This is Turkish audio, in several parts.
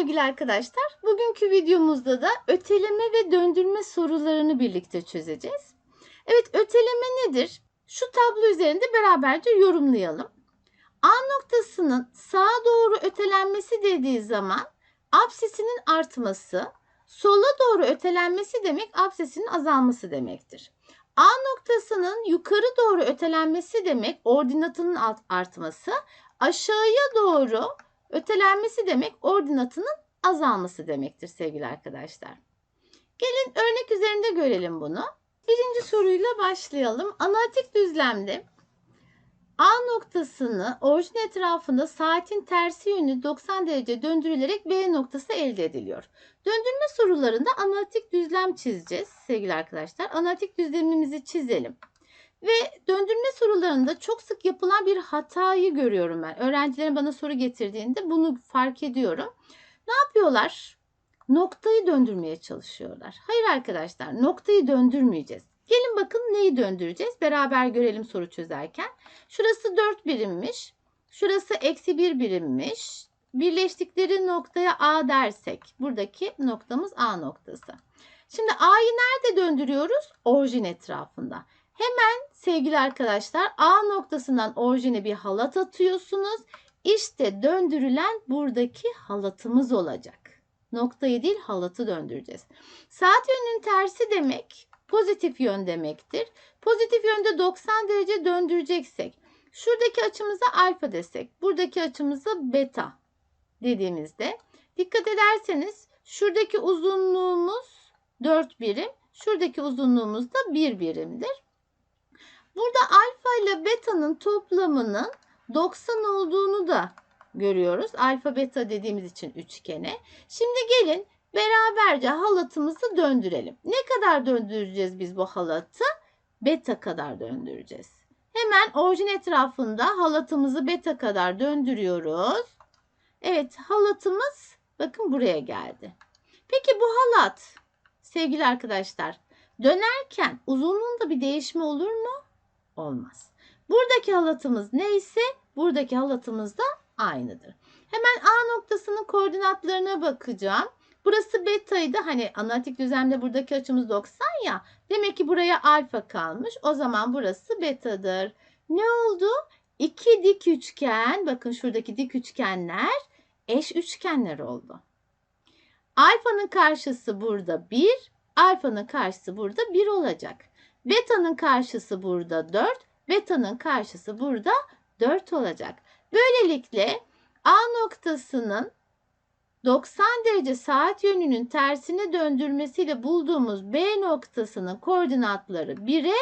sevgili arkadaşlar. Bugünkü videomuzda da öteleme ve döndürme sorularını birlikte çözeceğiz. Evet öteleme nedir? Şu tablo üzerinde beraberce yorumlayalım. A noktasının sağa doğru ötelenmesi dediği zaman absisinin artması, sola doğru ötelenmesi demek absisinin azalması demektir. A noktasının yukarı doğru ötelenmesi demek ordinatının artması, aşağıya doğru ötelenmesi demek ordinatının azalması demektir sevgili arkadaşlar. Gelin örnek üzerinde görelim bunu. Birinci soruyla başlayalım. Analitik düzlemde A noktasını orijin etrafında saatin tersi yönü 90 derece döndürülerek B noktası elde ediliyor. Döndürme sorularında analitik düzlem çizeceğiz sevgili arkadaşlar. Analitik düzlemimizi çizelim. Ve döndürme sorularında çok sık yapılan bir hatayı görüyorum ben. Öğrencilerin bana soru getirdiğinde bunu fark ediyorum. Ne yapıyorlar? Noktayı döndürmeye çalışıyorlar. Hayır arkadaşlar noktayı döndürmeyeceğiz. Gelin bakın neyi döndüreceğiz? Beraber görelim soru çözerken. Şurası 4 birimmiş. Şurası eksi 1 birimmiş. Birleştikleri noktaya A dersek. Buradaki noktamız A noktası. Şimdi A'yı nerede döndürüyoruz? Orijin etrafında. Hemen sevgili arkadaşlar A noktasından orijine bir halat atıyorsunuz. İşte döndürülen buradaki halatımız olacak. Noktayı değil halatı döndüreceğiz. Saat yönünün tersi demek pozitif yön demektir. Pozitif yönde 90 derece döndüreceksek şuradaki açımıza alfa desek buradaki açımıza beta dediğimizde dikkat ederseniz şuradaki uzunluğumuz 4 birim şuradaki uzunluğumuz da 1 birimdir. Burada alfa ile beta'nın toplamının 90 olduğunu da görüyoruz. Alfa beta dediğimiz için üçgene. Şimdi gelin beraberce halatımızı döndürelim. Ne kadar döndüreceğiz biz bu halatı? Beta kadar döndüreceğiz. Hemen orijin etrafında halatımızı beta kadar döndürüyoruz. Evet halatımız bakın buraya geldi. Peki bu halat sevgili arkadaşlar dönerken uzunluğunda bir değişme olur mu? Olmaz. Buradaki halatımız neyse buradaki halatımız da aynıdır. Hemen A noktasının koordinatlarına bakacağım. Burası betaydı. Hani analitik düzlemde buradaki açımız 90 ya. Demek ki buraya alfa kalmış. O zaman burası betadır. Ne oldu? İki dik üçgen, bakın şuradaki dik üçgenler eş üçgenler oldu. Alfanın karşısı burada 1, alfanın karşısı burada 1 olacak. Beta'nın karşısı burada 4, beta'nın karşısı burada 4 olacak. Böylelikle A noktasının 90 derece saat yönünün tersine döndürmesiyle bulduğumuz B noktasının koordinatları 1'e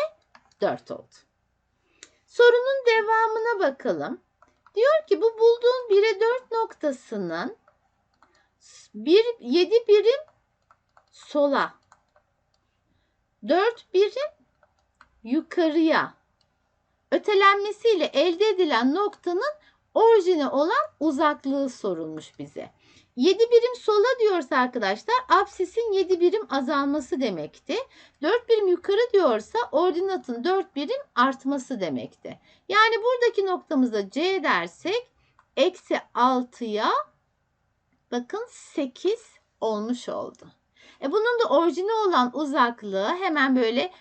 4 oldu. Sorunun devamına bakalım. Diyor ki bu bulduğun 1'e 4 noktasının 1, 7 birim sola, 4 birim yukarıya ötelenmesiyle elde edilen noktanın orijine olan uzaklığı sorulmuş bize. 7 birim sola diyorsa arkadaşlar absisin 7 birim azalması demekti. 4 birim yukarı diyorsa ordinatın 4 birim artması demekti. Yani buradaki noktamıza C dersek eksi 6'ya bakın 8 olmuş oldu. E bunun da orijine olan uzaklığı hemen böyle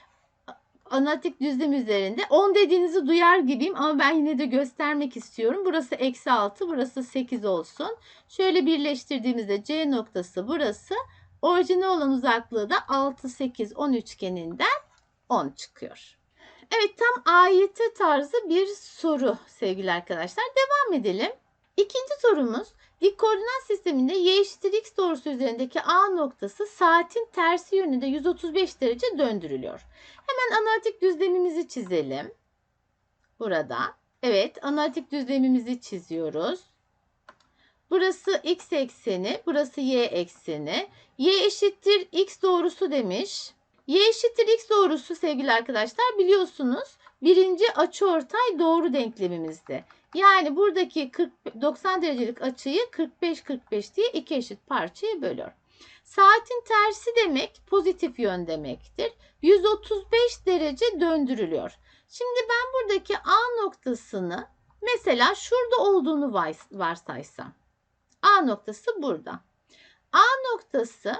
analitik düzlem üzerinde 10 dediğinizi duyar gibiyim ama ben yine de göstermek istiyorum. Burası eksi 6 burası 8 olsun. Şöyle birleştirdiğimizde C noktası burası. Orijine olan uzaklığı da 6, 8, 10 üçgeninden 10 çıkıyor. Evet tam AYT tarzı bir soru sevgili arkadaşlar. Devam edelim. İkinci sorumuz dik koordinat sisteminde y eşittir x doğrusu üzerindeki A noktası saatin tersi yönünde 135 derece döndürülüyor. Hemen analitik düzlemimizi çizelim. Burada. Evet analitik düzlemimizi çiziyoruz. Burası x ekseni, burası y ekseni. y eşittir x doğrusu demiş. y eşittir x doğrusu sevgili arkadaşlar biliyorsunuz birinci açıortay doğru denklemimizde. Yani buradaki 40, 90 derecelik açıyı 45-45 diye iki eşit parçaya bölüyor. Saatin tersi demek pozitif yön demektir. 135 derece döndürülüyor. Şimdi ben buradaki A noktasını mesela şurada olduğunu varsaysam. A noktası burada. A noktası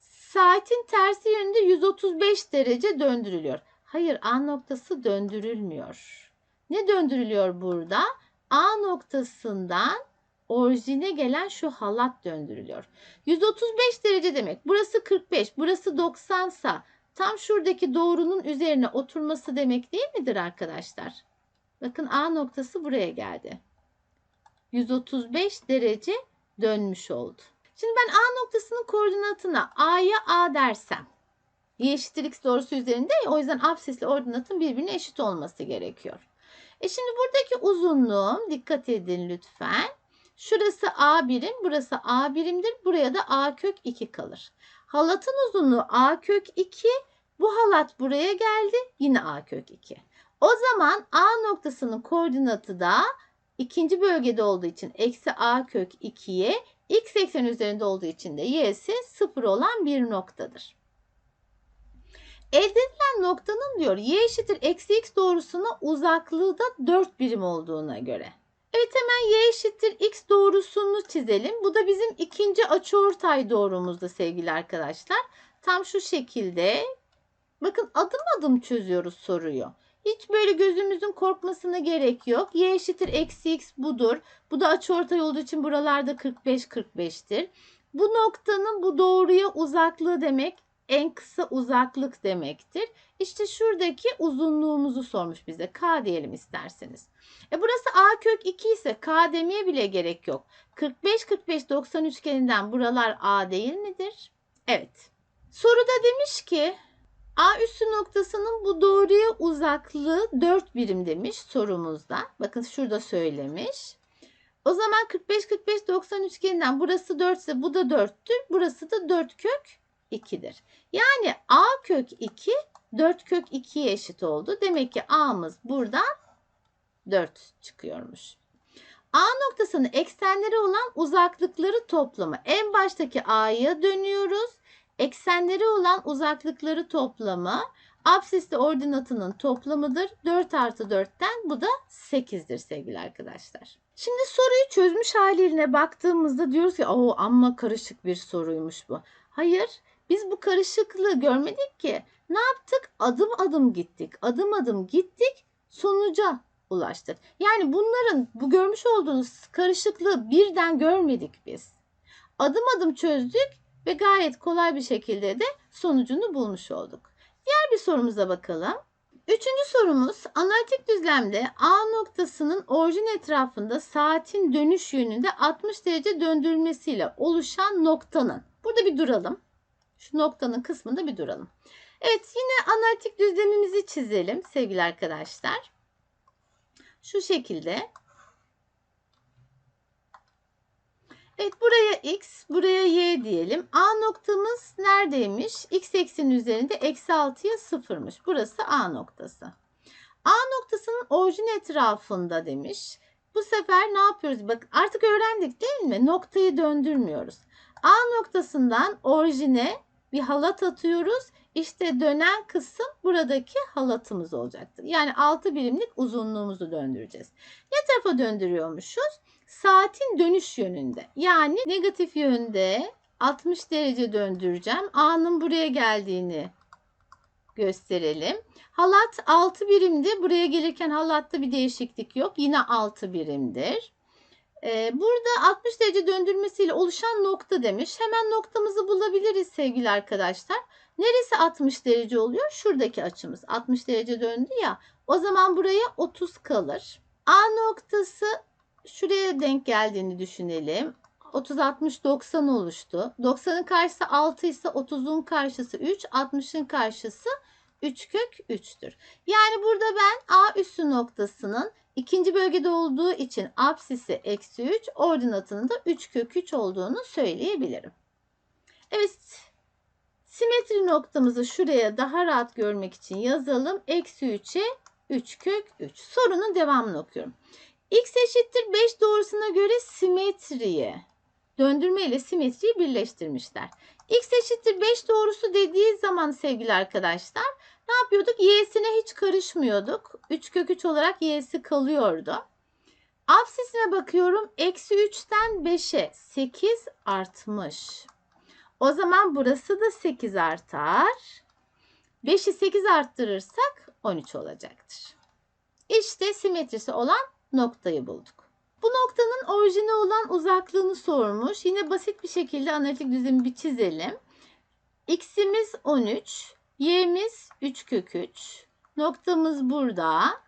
saatin tersi yönünde 135 derece döndürülüyor. Hayır A noktası döndürülmüyor. Ne döndürülüyor burada? A noktasından orijine gelen şu halat döndürülüyor. 135 derece demek. Burası 45, burası 90 sa tam şuradaki doğrunun üzerine oturması demek değil midir arkadaşlar? Bakın A noktası buraya geldi. 135 derece dönmüş oldu. Şimdi ben A noktasının koordinatına A'ya A dersem y eşittir x doğrusu üzerinde ya, o yüzden absisle ordinatın birbirine eşit olması gerekiyor. E şimdi buradaki uzunluğum dikkat edin lütfen. Şurası A birim, burası A birimdir. Buraya da A kök 2 kalır. Halatın uzunluğu A kök 2. Bu halat buraya geldi. Yine A kök 2. O zaman A noktasının koordinatı da ikinci bölgede olduğu için eksi A kök 2'ye x eksen üzerinde olduğu için de y'si 0 olan bir noktadır. Elde edilen noktanın diyor y eşittir eksi x doğrusuna uzaklığı da 4 birim olduğuna göre. Evet hemen y eşittir x doğrusunu çizelim. Bu da bizim ikinci açıortay doğrumuzda sevgili arkadaşlar. Tam şu şekilde. Bakın adım adım çözüyoruz soruyu. Hiç böyle gözümüzün korkmasına gerek yok. Y eşittir eksi x budur. Bu da açıortay olduğu için buralarda 45 45'tir. Bu noktanın bu doğruya uzaklığı demek en kısa uzaklık demektir. İşte şuradaki uzunluğumuzu sormuş bize. K diyelim isterseniz. E burası A kök 2 ise K demeye bile gerek yok. 45 45 90 üçgeninden buralar A değil midir? Evet. Soruda demiş ki A üssü noktasının bu doğruya uzaklığı 4 birim demiş sorumuzda. Bakın şurada söylemiş. O zaman 45 45 90 üçgeninden burası 4 ise bu da 4'tür. Burası da 4 kök 2'dir. Yani A kök 2 4 kök 2'ye eşit oldu. Demek ki A'mız buradan 4 çıkıyormuş. A noktasının eksenleri olan uzaklıkları toplamı. En baştaki A'ya dönüyoruz. Eksenleri olan uzaklıkları toplamı absisli ordinatının toplamıdır. 4 artı 4'ten bu da 8'dir sevgili arkadaşlar. Şimdi soruyu çözmüş haliyle baktığımızda diyoruz ki o amma karışık bir soruymuş bu. Hayır biz bu karışıklığı görmedik ki. Ne yaptık? Adım adım gittik. Adım adım gittik. Sonuca ulaştık. Yani bunların bu görmüş olduğunuz karışıklığı birden görmedik biz. Adım adım çözdük ve gayet kolay bir şekilde de sonucunu bulmuş olduk. Diğer bir sorumuza bakalım. Üçüncü sorumuz analitik düzlemde A noktasının orijin etrafında saatin dönüş yönünde 60 derece döndürülmesiyle oluşan noktanın. Burada bir duralım. Şu noktanın kısmında bir duralım. Evet yine analitik düzlemimizi çizelim sevgili arkadaşlar. Şu şekilde. Evet buraya x, buraya y diyelim. A noktamız neredeymiş? X eksenin üzerinde eksi 6'ya sıfırmış. Burası A noktası. A noktasının orijin etrafında demiş. Bu sefer ne yapıyoruz? Bak artık öğrendik değil mi? Noktayı döndürmüyoruz. A noktasından orijine bir halat atıyoruz. İşte dönen kısım buradaki halatımız olacaktır. Yani 6 birimlik uzunluğumuzu döndüreceğiz. Ne tarafa döndürüyormuşuz? Saatin dönüş yönünde. Yani negatif yönde 60 derece döndüreceğim. A'nın buraya geldiğini gösterelim. Halat 6 birimdi. Buraya gelirken halatta bir değişiklik yok. Yine 6 birimdir. Ee, burada 60 derece döndürmesiyle oluşan nokta demiş. Hemen noktamızı bulabiliriz sevgili arkadaşlar. Neresi 60 derece oluyor? Şuradaki açımız 60 derece döndü ya. O zaman buraya 30 kalır. A noktası şuraya denk geldiğini düşünelim. 30, 60, 90 oluştu. 90'ın karşısı 6 ise 30'un karşısı 3, 60'ın karşısı 3 kök 3'tür. Yani burada ben A üssü noktasının ikinci bölgede olduğu için apsisi eksi 3, ordinatının da 3 kök 3 olduğunu söyleyebilirim. Evet, simetri noktamızı şuraya daha rahat görmek için yazalım. Eksi 3'e 3 kök 3. Sorunun devamını okuyorum. X eşittir 5 doğrusuna göre simetriye, döndürme ile simetriyi birleştirmişler. X eşittir 5 doğrusu dediği zaman sevgili arkadaşlar ne yapıyorduk? Y'sine hiç karışmıyorduk. 3 kök 3 olarak y'si kalıyordu. Absisine bakıyorum. Eksi 3'ten 5'e 8 artmış. O zaman burası da 8 artar. 5'i 8 arttırırsak 13 olacaktır. İşte simetrisi olan noktayı bulduk. Bu noktanın orijine olan uzaklığını sormuş. Yine basit bir şekilde analitik düzlemi bir çizelim. X'imiz 13, Y'miz 3 kök 3. Noktamız burada.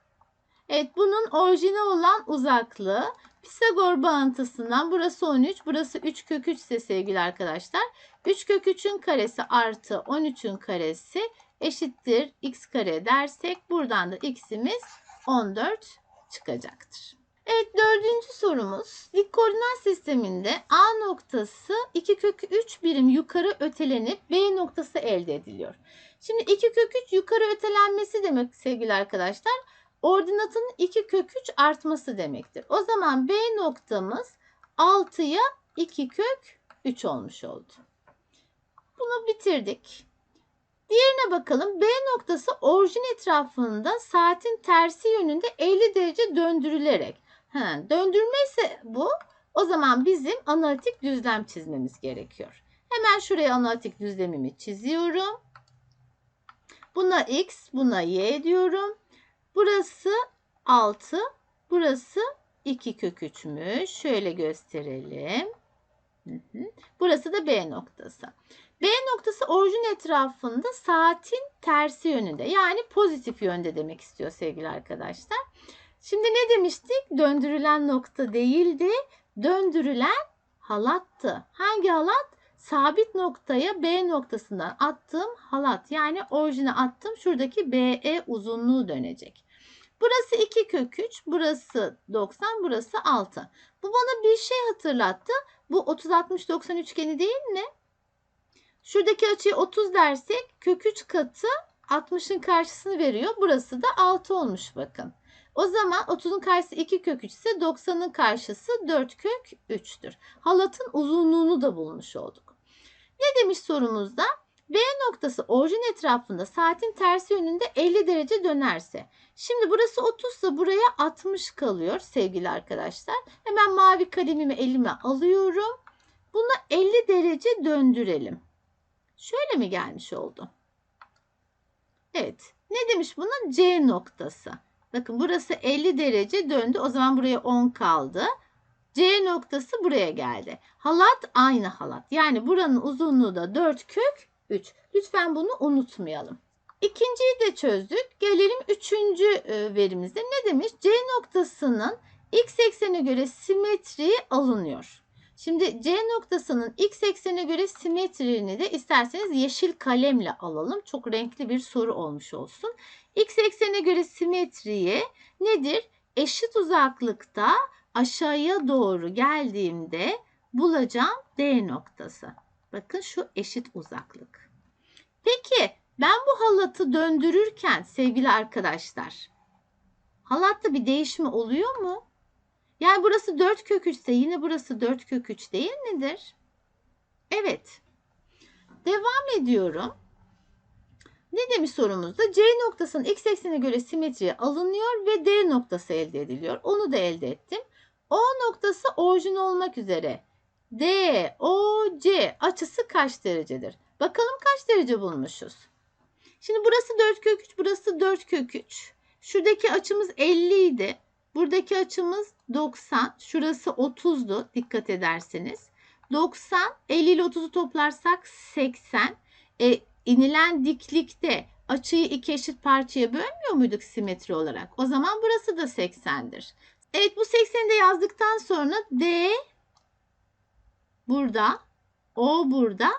Evet bunun orijine olan uzaklığı Pisagor bağıntısından burası 13, burası 3 kök 3 ise sevgili arkadaşlar. 3 kök 3'ün karesi artı 13'ün karesi eşittir x kare dersek buradan da x'imiz 14 çıkacaktır. Evet dördüncü sorumuz. Dik koordinat sisteminde A noktası 2 kök 3 birim yukarı ötelenip B noktası elde ediliyor. Şimdi 2 kök 3 yukarı ötelenmesi demek sevgili arkadaşlar. Ordinatın 2 kök 3 artması demektir. O zaman B noktamız 6'ya 2 kök 3 olmuş oldu. Bunu bitirdik. Diğerine bakalım. B noktası orijin etrafında saatin tersi yönünde 50 derece döndürülerek. Ha, döndürme ise bu. O zaman bizim analitik düzlem çizmemiz gerekiyor. Hemen şuraya analitik düzlemimi çiziyorum. Buna x, buna y diyorum. Burası 6, burası 2 kök 3'müş. Şöyle gösterelim. Burası da B noktası. B noktası orijin etrafında saatin tersi yönünde yani pozitif yönde demek istiyor sevgili arkadaşlar. Şimdi ne demiştik? Döndürülen nokta değildi. Döndürülen halattı. Hangi halat? Sabit noktaya B noktasından attığım halat. Yani orijine attım. Şuradaki BE uzunluğu dönecek. Burası 2 kök 3, burası 90, burası 6. Bu bana bir şey hatırlattı. Bu 30-60-90 üçgeni değil mi? Şuradaki açıyı 30 dersek kök 3 katı 60'ın karşısını veriyor. Burası da 6 olmuş bakın. O zaman 30'un karşısı 2 kök 3 ise 90'ın karşısı 4 kök 3'tür. Halatın uzunluğunu da bulmuş olduk. Ne demiş sorumuzda? B noktası orijin etrafında saatin tersi yönünde 50 derece dönerse. Şimdi burası 30 ise buraya 60 kalıyor sevgili arkadaşlar. Hemen mavi kalemimi elime alıyorum. Bunu 50 derece döndürelim. Şöyle mi gelmiş oldu? Evet. Ne demiş buna? C noktası. Bakın burası 50 derece döndü. O zaman buraya 10 kaldı. C noktası buraya geldi. Halat aynı halat. Yani buranın uzunluğu da 4 kök 3. Lütfen bunu unutmayalım. İkinciyi de çözdük. Gelelim üçüncü e, verimizde. Ne demiş? C noktasının x eksene göre simetri alınıyor. Şimdi C noktasının x eksene göre simetrini de isterseniz yeşil kalemle alalım. Çok renkli bir soru olmuş olsun. X eksene göre simetriye nedir? Eşit uzaklıkta aşağıya doğru geldiğimde bulacağım D noktası. Bakın şu eşit uzaklık. Peki ben bu halatı döndürürken sevgili arkadaşlar halatta bir değişme oluyor mu? Yani burası 4 kök 3 ise yine burası 4 kök 3 değil midir? Evet. Devam ediyorum. Ne demiş sorumuzda? C noktasının x eksenine göre simetri alınıyor ve D noktası elde ediliyor. Onu da elde ettim. O noktası orijin olmak üzere. D, O, C açısı kaç derecedir? Bakalım kaç derece bulmuşuz? Şimdi burası 4 kök 3, burası 4 kök 3. Şuradaki açımız 50 idi. Buradaki açımız 90. Şurası 30'du dikkat ederseniz. 90, 50 ile 30'u toplarsak 80. E, inilen diklikte açıyı iki eşit parçaya bölmüyor muyduk simetri olarak? O zaman burası da 80'dir. Evet bu 80'i de yazdıktan sonra D burada, O burada,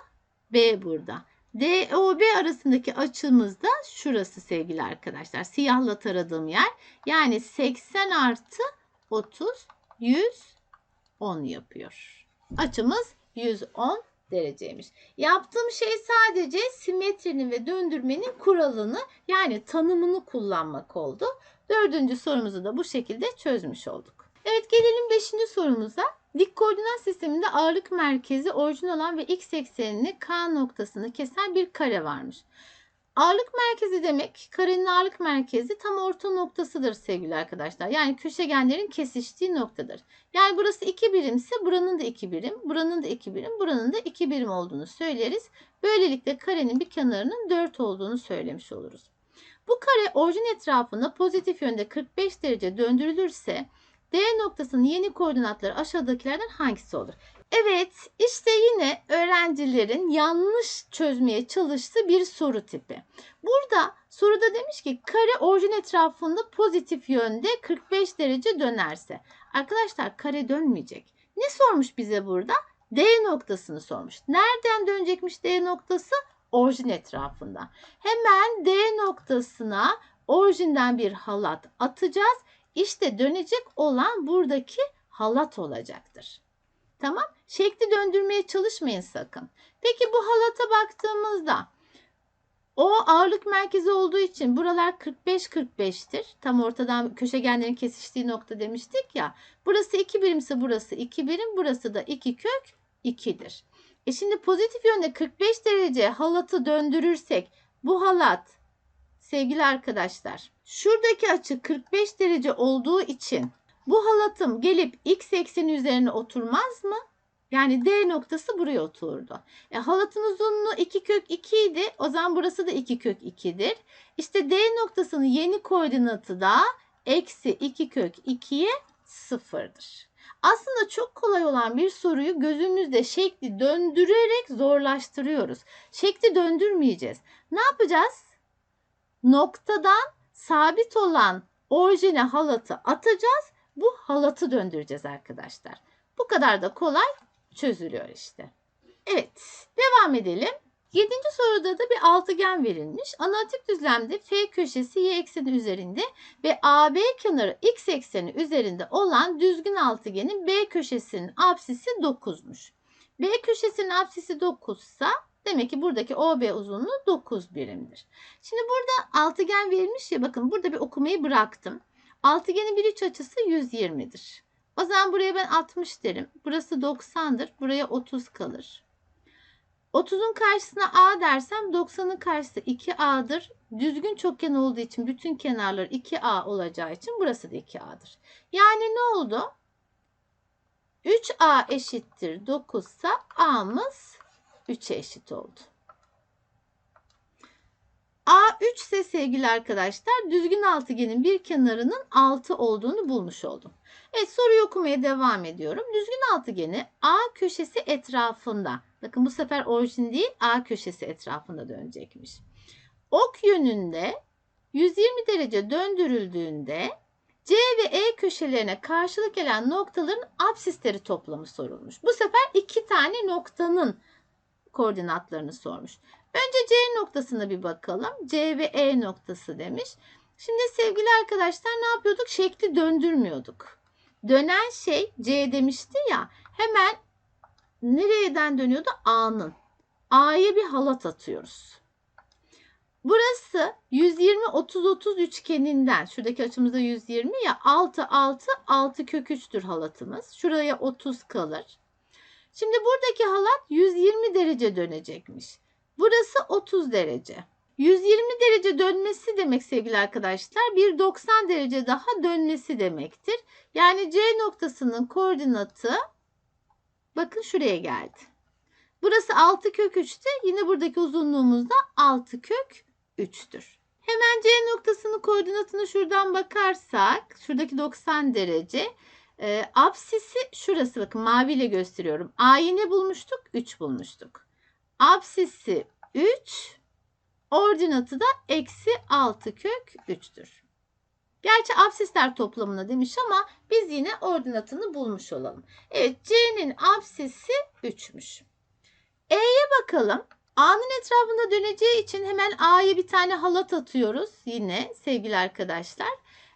B burada. DOB arasındaki açımız da şurası sevgili arkadaşlar. Siyahla taradığım yer. Yani 80 artı 30 110 yapıyor. Açımız 110 dereceymiş. Yaptığım şey sadece simetrinin ve döndürmenin kuralını yani tanımını kullanmak oldu. Dördüncü sorumuzu da bu şekilde çözmüş olduk. Evet gelelim beşinci sorumuza. Dik koordinat sisteminde ağırlık merkezi orijin olan ve x eksenini K noktasını kesen bir kare varmış. Ağırlık merkezi demek karenin ağırlık merkezi tam orta noktasıdır sevgili arkadaşlar. Yani köşegenlerin kesiştiği noktadır. Yani burası 2 birimse buranın da 2 birim, buranın da 2 birim, buranın da 2 birim olduğunu söyleriz. Böylelikle karenin bir kenarının 4 olduğunu söylemiş oluruz. Bu kare orijin etrafında pozitif yönde 45 derece döndürülürse D noktasının yeni koordinatları aşağıdakilerden hangisi olur? Evet, işte yine öğrencilerin yanlış çözmeye çalıştığı bir soru tipi. Burada soruda demiş ki kare orijin etrafında pozitif yönde 45 derece dönerse. Arkadaşlar kare dönmeyecek. Ne sormuş bize burada? D noktasını sormuş. Nereden dönecekmiş D noktası? Orijin etrafında. Hemen D noktasına orijinden bir halat atacağız. İşte dönecek olan buradaki halat olacaktır. Tamam? Şekli döndürmeye çalışmayın sakın. Peki bu halata baktığımızda o ağırlık merkezi olduğu için buralar 45-45'tir. Tam ortadan köşegenlerin kesiştiği nokta demiştik ya. Burası 2 birimse burası 2 birim, burası da 2 kök 2'dir. E şimdi pozitif yönde 45 derece halatı döndürürsek bu halat sevgili arkadaşlar şuradaki açı 45 derece olduğu için bu halatım gelip x ekseni üzerine oturmaz mı? Yani D noktası buraya oturdu. E, halatın uzunluğu 2 kök 2 idi. O zaman burası da 2 kök 2'dir. İşte D noktasının yeni koordinatı da eksi 2 kök 2'ye 0'dır. Aslında çok kolay olan bir soruyu gözümüzde şekli döndürerek zorlaştırıyoruz. Şekli döndürmeyeceğiz. Ne yapacağız? Noktadan sabit olan orijine halatı atacağız. Bu halatı döndüreceğiz arkadaşlar. Bu kadar da kolay çözülüyor işte. Evet, devam edelim. Yedinci soruda da bir altıgen verilmiş. Analitik düzlemde F köşesi y ekseni üzerinde ve AB kenarı x ekseni üzerinde olan düzgün altıgenin B köşesinin apsisi 9'muş. B köşesinin apsisi 9 ise demek ki buradaki OB uzunluğu 9 birimdir. Şimdi burada altıgen verilmiş ya bakın burada bir okumayı bıraktım. Altıgenin bir iç açısı 120'dir. O zaman buraya ben 60 derim. Burası 90'dır. Buraya 30 kalır. 30'un karşısına A dersem 90'ın karşısı 2A'dır. Düzgün çokgen olduğu için bütün kenarlar 2A olacağı için burası da 2A'dır. Yani ne oldu? 3A eşittir 9 ise A'mız 3'e eşit oldu. A3 ise sevgili arkadaşlar düzgün altıgenin bir kenarının 6 olduğunu bulmuş oldum. Evet soruyu okumaya devam ediyorum. Düzgün altıgeni A köşesi etrafında. Bakın bu sefer orijin değil A köşesi etrafında dönecekmiş. Ok yönünde 120 derece döndürüldüğünde C ve E köşelerine karşılık gelen noktaların absisleri toplamı sorulmuş. Bu sefer iki tane noktanın koordinatlarını sormuş. Önce C noktasına bir bakalım. C ve E noktası demiş. Şimdi sevgili arkadaşlar ne yapıyorduk? Şekli döndürmüyorduk. Dönen şey C demişti ya hemen nereden dönüyordu? A'nın. A'ya bir halat atıyoruz. Burası 120 30 30 üçgeninden şuradaki açımızda 120 ya 6 6 6 kök 3'tür halatımız. Şuraya 30 kalır. Şimdi buradaki halat 120 derece dönecekmiş. Burası 30 derece. 120 derece dönmesi demek sevgili arkadaşlar bir 90 derece daha dönmesi demektir. Yani C noktasının koordinatı bakın şuraya geldi. Burası 6 kök 3'tü. Yine buradaki uzunluğumuz da 6 kök 3'tür. Hemen C noktasının koordinatını şuradan bakarsak şuradaki 90 derece e, absisi şurası bakın maviyle gösteriyorum. A'yı ne bulmuştuk? 3 bulmuştuk. Absisi 3 ordinatı da eksi 6 kök 3'tür. Gerçi absisler toplamına demiş ama biz yine ordinatını bulmuş olalım. Evet C'nin absisi 3'müş. E'ye bakalım. A'nın etrafında döneceği için hemen A'ya bir tane halat atıyoruz yine sevgili arkadaşlar.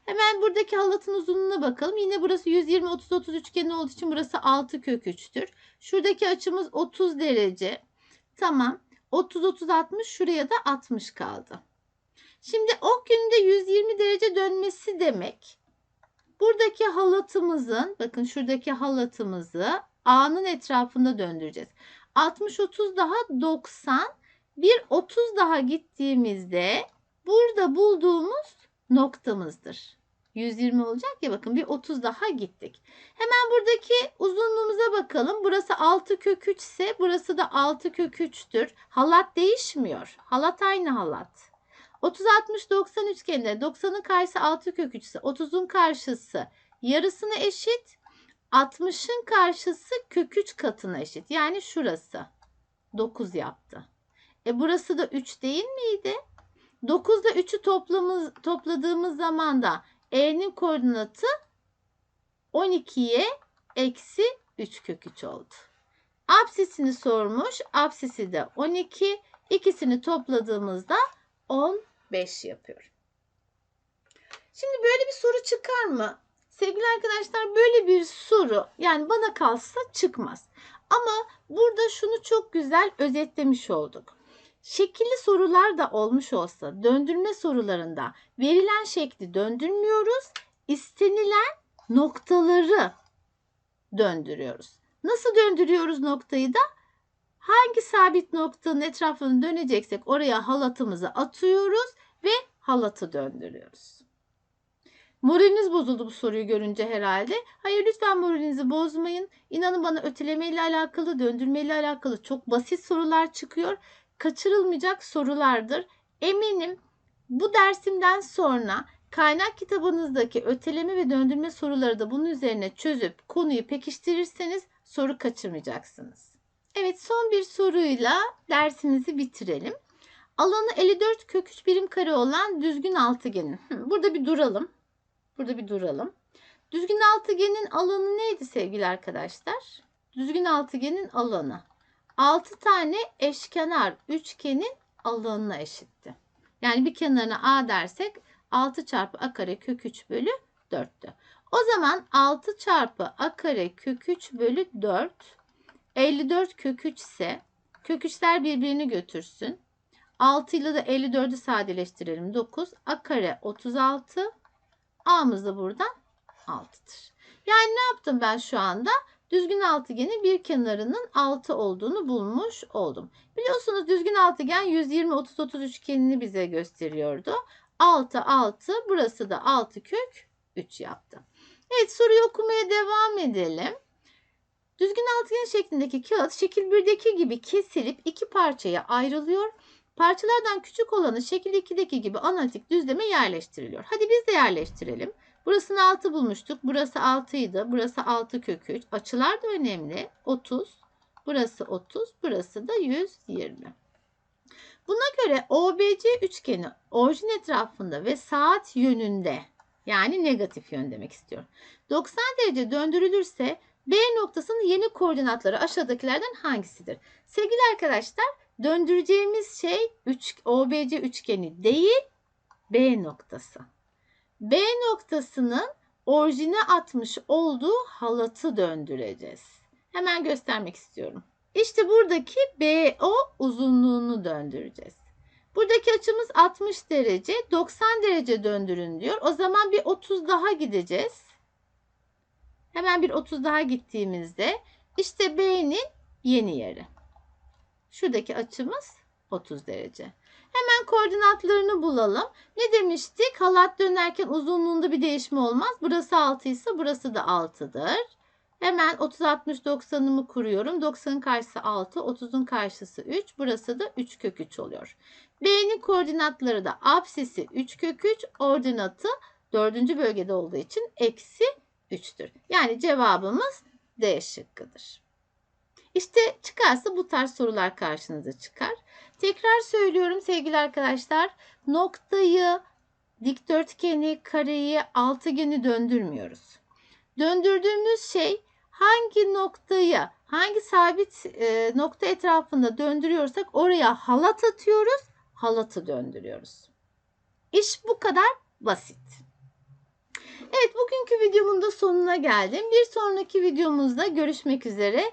Hemen buradaki halatın uzunluğuna bakalım. Yine burası 120 30 30 üçgeni olduğu için burası 6 kök 3'tür. Şuradaki açımız 30 derece. Tamam. 30 30 60 şuraya da 60 kaldı. Şimdi ok yönünde 120 derece dönmesi demek. Buradaki halatımızın bakın şuradaki halatımızı A'nın etrafında döndüreceğiz. 60 30 daha 90 bir 30 daha gittiğimizde burada bulduğumuz noktamızdır. 120 olacak ya bakın bir 30 daha gittik. Hemen buradaki uzunluğumuza bakalım. Burası 6 kök 3 ise burası da 6 kök 3'tür. Halat değişmiyor. Halat aynı halat. 30 60 90 üçgeninde 90'ın karşısı 6 kök 3 ise 30'un karşısı yarısına eşit. 60'ın karşısı kök 3 katına eşit. Yani şurası 9 yaptı. E burası da 3 değil miydi? 9 ile 3'ü toplamız, topladığımız zaman da E'nin koordinatı 12'ye eksi 3 kök 3 oldu. Apsisini sormuş. Apsisi de 12. İkisini topladığımızda 15 yapıyor. Şimdi böyle bir soru çıkar mı? Sevgili arkadaşlar böyle bir soru yani bana kalsa çıkmaz. Ama burada şunu çok güzel özetlemiş olduk. Şekilli sorular da olmuş olsa döndürme sorularında verilen şekli döndürmüyoruz. istenilen noktaları döndürüyoruz. Nasıl döndürüyoruz noktayı da? Hangi sabit noktanın etrafını döneceksek oraya halatımızı atıyoruz ve halatı döndürüyoruz. Moraliniz bozuldu bu soruyu görünce herhalde. Hayır lütfen moralinizi bozmayın. İnanın bana öteleme ile alakalı, döndürme ile alakalı çok basit sorular çıkıyor. Kaçırılmayacak sorulardır. Eminim bu dersimden sonra kaynak kitabınızdaki öteleme ve döndürme soruları da bunun üzerine çözüp konuyu pekiştirirseniz soru kaçırmayacaksınız. Evet son bir soruyla dersimizi bitirelim. Alanı 54 kök 3 birim kare olan düzgün altıgenin. Burada bir duralım. Burada bir duralım. Düzgün altıgenin alanı neydi sevgili arkadaşlar? Düzgün altıgenin alanı 6 tane eşkenar üçgenin alanına eşitti. Yani bir kenarına A dersek 6 çarpı A kare kök 3 bölü 4'tü. O zaman 6 çarpı A kare kök 3 bölü 4 54 kök 3 ise kök 3'ler birbirini götürsün. 6 ile de 54'ü sadeleştirelim. 9. A kare 36. A'mız da buradan 6'dır. Yani ne yaptım ben şu anda? Düzgün altıgenin bir kenarının 6 olduğunu bulmuş oldum. Biliyorsunuz düzgün altıgen 120 30 30 üçgenini bize gösteriyordu. 6 6 burası da 6 kök 3 yaptı. Evet soruyu okumaya devam edelim. Düzgün altıgen şeklindeki kağıt şekil 1'deki gibi kesilip iki parçaya ayrılıyor. Parçalardan küçük olanı şekil 2'deki gibi analitik düzleme yerleştiriliyor. Hadi biz de yerleştirelim. Burasını 6 bulmuştuk. Burası 6 idi. Burası 6 kök 3. Açılar da önemli. 30. Burası 30. Burası da 120. Buna göre OBC üçgeni orijin etrafında ve saat yönünde yani negatif yön demek istiyorum. 90 derece döndürülürse B noktasının yeni koordinatları aşağıdakilerden hangisidir? Sevgili arkadaşlar döndüreceğimiz şey üç, OBC üçgeni değil B noktası. B noktasının orijine atmış olduğu halatı döndüreceğiz. Hemen göstermek istiyorum. İşte buradaki BO uzunluğunu döndüreceğiz. Buradaki açımız 60 derece, 90 derece döndürün diyor. O zaman bir 30 daha gideceğiz. Hemen bir 30 daha gittiğimizde işte B'nin yeni yeri. Şuradaki açımız 30 derece. Hemen koordinatlarını bulalım. Ne demiştik? Halat dönerken uzunluğunda bir değişme olmaz. Burası 6 ise burası da 6'dır. Hemen 30 60 90'ımı kuruyorum. 90'ın karşısı 6, 30'un karşısı 3. Burası da 3 kök 3 oluyor. B'nin koordinatları da apsisi 3 kök 3, ordinatı 4. bölgede olduğu için eksi 3'tür. Yani cevabımız D şıkkıdır. İşte çıkarsa bu tarz sorular karşınıza çıkar. Tekrar söylüyorum sevgili arkadaşlar. Noktayı, dikdörtgeni, kareyi, altıgeni döndürmüyoruz. Döndürdüğümüz şey hangi noktayı, hangi sabit e, nokta etrafında döndürüyorsak oraya halat atıyoruz, halatı döndürüyoruz. İş bu kadar basit. Evet bugünkü videomun da sonuna geldim. Bir sonraki videomuzda görüşmek üzere.